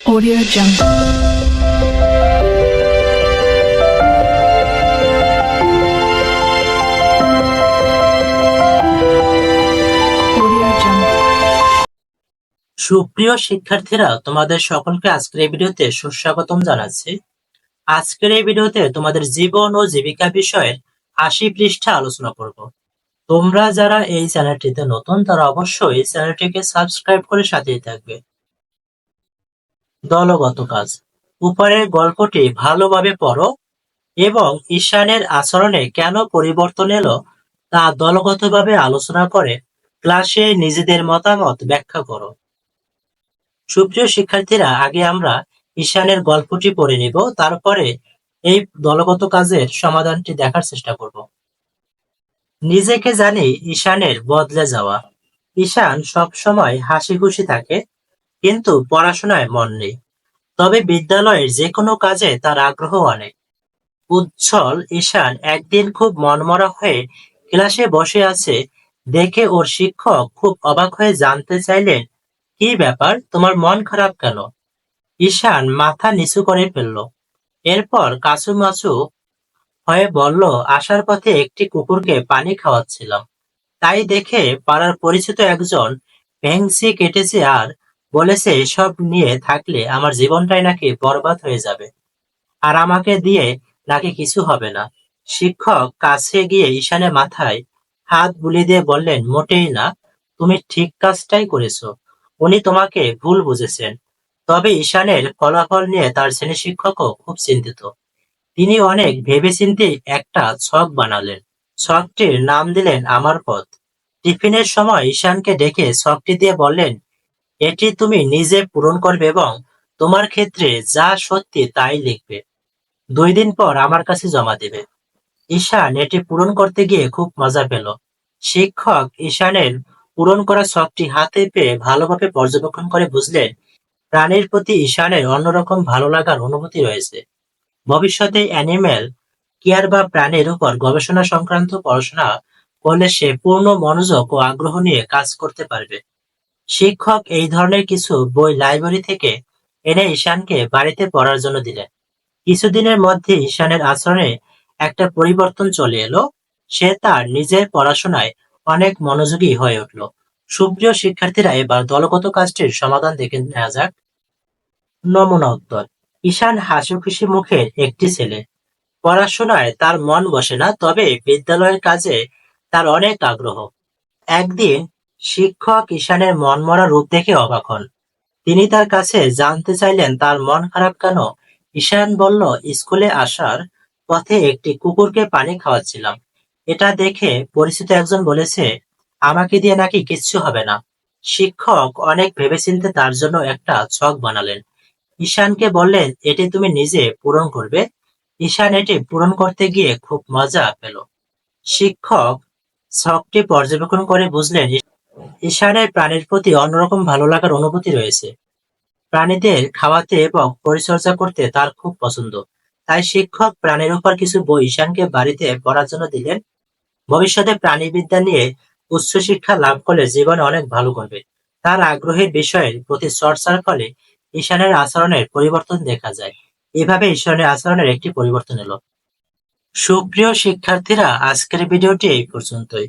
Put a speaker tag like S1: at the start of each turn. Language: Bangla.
S1: Audio Jungle.
S2: সুপ্রিয় শিক্ষার্থীরা, তোমাদের সকলকে আজকের এই ভিডিওতে সুস্বাগতম জানাচ্ছি। আজকের এই ভিডিওতে তোমাদের জীবন ও জীবিকা বিষয়ের আশি পৃষ্ঠা আলোচনা করব। তোমরা যারা এই চ্যানেলটিতে নতুন, তারা অবশ্যই চ্যানেলটিকে সাবস্ক্রাইব করে সাথেই থাকবে। দলগত কাজ। উপরের গল্পটি ভালোভাবে পড়ো এবং ঈশানের আচরণে কেন পরিবর্তন এলো তা দলগতভাবে আলোচনা করে ক্লাসে নিজেদের মতামত ব্যাখ্যা করো। সুপ্রিয় শিক্ষার্থীরা, আগে আমরা ঈশানের গল্পটি পড়ে নিব, তারপরে এই দলগত কাজের সমাধানটি দেখার চেষ্টা করব। নিজেকে জানি ঈশানের বদলে যাওয়া। ঈশান সবসময় হাসি খুশি থাকে কিন্তু পড়াশোনায় মন নেই। তবে বিদ্যালয়ের যে কোনো কাজে তার আগ্রহ অনেক। উজ্জ্বল ঈশান একদিন খুব মনমরা হয়ে ক্লাসে বসে আছে। দেখে ওর শিক্ষক খুব অবাক হয়ে জানতে চাইলেন, কি ব্যাপার? তোমার মন খারাপ কেন? ঈশান মাথা নিচু করে ফেলল। এরপর কাচুমাচু হয়ে বলল, আসার পথে একটি কুকুরকে পানি খাওয়াচ্ছিলাম। তাই দেখে পাড়ার পরিচিত একজন ভেংসি কেটেছে আর বলেছে, এসব নিয়ে থাকলে আমার জীবনটাই নাকি বরবাদ হয়ে যাবে। আর আমাকে দিয়ে নাকি কিছু হবে না। শিক্ষক কাছে গিয়ে ঈশানের মাথায় হাত বুলিয়ে দিয়ে বললেন, মোটেই না, তুমি ঠিক কাজটাই করেছ। উনি তোমাকে ভুল বুঝেছেন। তবে ঈশানের ফলাফল নিয়ে তার শ্রেণি শিক্ষকও খুব চিন্তিত। তিনি অনেক ভেবেচিন্তে একটা ছক বানালেন। ছকটির নাম দিলেন, আমার পথ। টিফিনের সময় ঈশানকে ডেকে ছকটি দিয়ে বললেন এটি তুমি নিজে পূরণ করবে এবং তোমার ক্ষেত্রে যা সত্যি তাই লিখবে। দুই দিন পর আমার কাছে জমা দেবে। ঈশান এটি পূরণ করতে গিয়ে খুব মজা পেল। শিক্ষক ঈশানের পূরণ করা ছকটি হাতে পেয়ে ভালোভাবে পর্যবেক্ষণ করে বুঝলেন, প্রাণীর প্রতি ঈশানের অন্যরকম ভালো লাগার অনুভূতি রয়েছে। ভবিষ্যতে অ্যানিমেল কেয়ার বা প্রাণীর উপর গবেষণা সংক্রান্ত পড়াশোনা করলে সে পূর্ণ মনোযোগ ও আগ্রহ নিয়ে কাজ করতে পারবে। শিক্ষক এই ধরনের কিছু বই লাইব্রেরি থেকে এনে ঈশানকে বাড়িতে পড়ার জন্য দিলেন কিছুদিনের মধ্যে ঈশানের আচরণে একটা পরিবর্তন চলে এলো। সে তার নিজের পড়াশোনায় অনেক মনোযোগী হয়ে উঠল। সুপ্রিয় শিক্ষার্থীরা, এবার দলগত কাজটির সমাধান দেখে নেওয়া যাক। নমুনা উত্তর। ঈশান হাসি খুশি মুখের একটি ছেলে। পড়াশোনায় তার মন বসে না, তবে বিদ্যালয়ের কাজে তার অনেক আগ্রহ। একদিন শিক্ষক ঈশানের মনমরা রূপ দেখে অবাক হন। তিনি তার কাছে জানতে চাইলেন, তার মন খারাপ কেন? ঈশান বলল, স্কুলে আসার পথে একটি কুকুরকে পানি খাওয়াচ্ছিলাম। এটা দেখে পরিচিত একজন বলেছে, আমাকে দিয়ে নাকি কিচ্ছু হবে না শিক্ষক অনেক ভেবেচিন্তে তার জন্য একটা ছক বানালেন। ঈশানকে বললেন, এটি তুমি নিজে পূরণ করবে ঈশান এটি পূরণ করতে গিয়ে খুব মজা পেল। শিক্ষক ছকটি পর্যবেক্ষণ করে বুঝলেন ঈশানের প্রাণীর প্রতি অন্যরকম ভালো লাগার অনুভূতি রয়েছে। প্রাণীদের খাওয়াতে এবং পরিচর্যা করতে তার খুব পছন্দ। তাই শিক্ষক প্রাণীর উপর কিছু বই ঈশানকে বাড়িতে পড়ার জন্য দিলেন। ভবিষ্যতে প্রাণীবিদ্যা নিয়ে উচ্চশিক্ষা লাভ করলে জীবনে অনেক ভালো করবে। তার আগ্রহের বিষয়ের প্রতি চর্চার ফলে ঈশানের আচরণের পরিবর্তন দেখা যায়। এভাবে ঈশানের আচরণের একটি পরিবর্তন এলো। সুপ্রিয় শিক্ষার্থীরা, আজকের ভিডিওটি এই পর্যন্তই।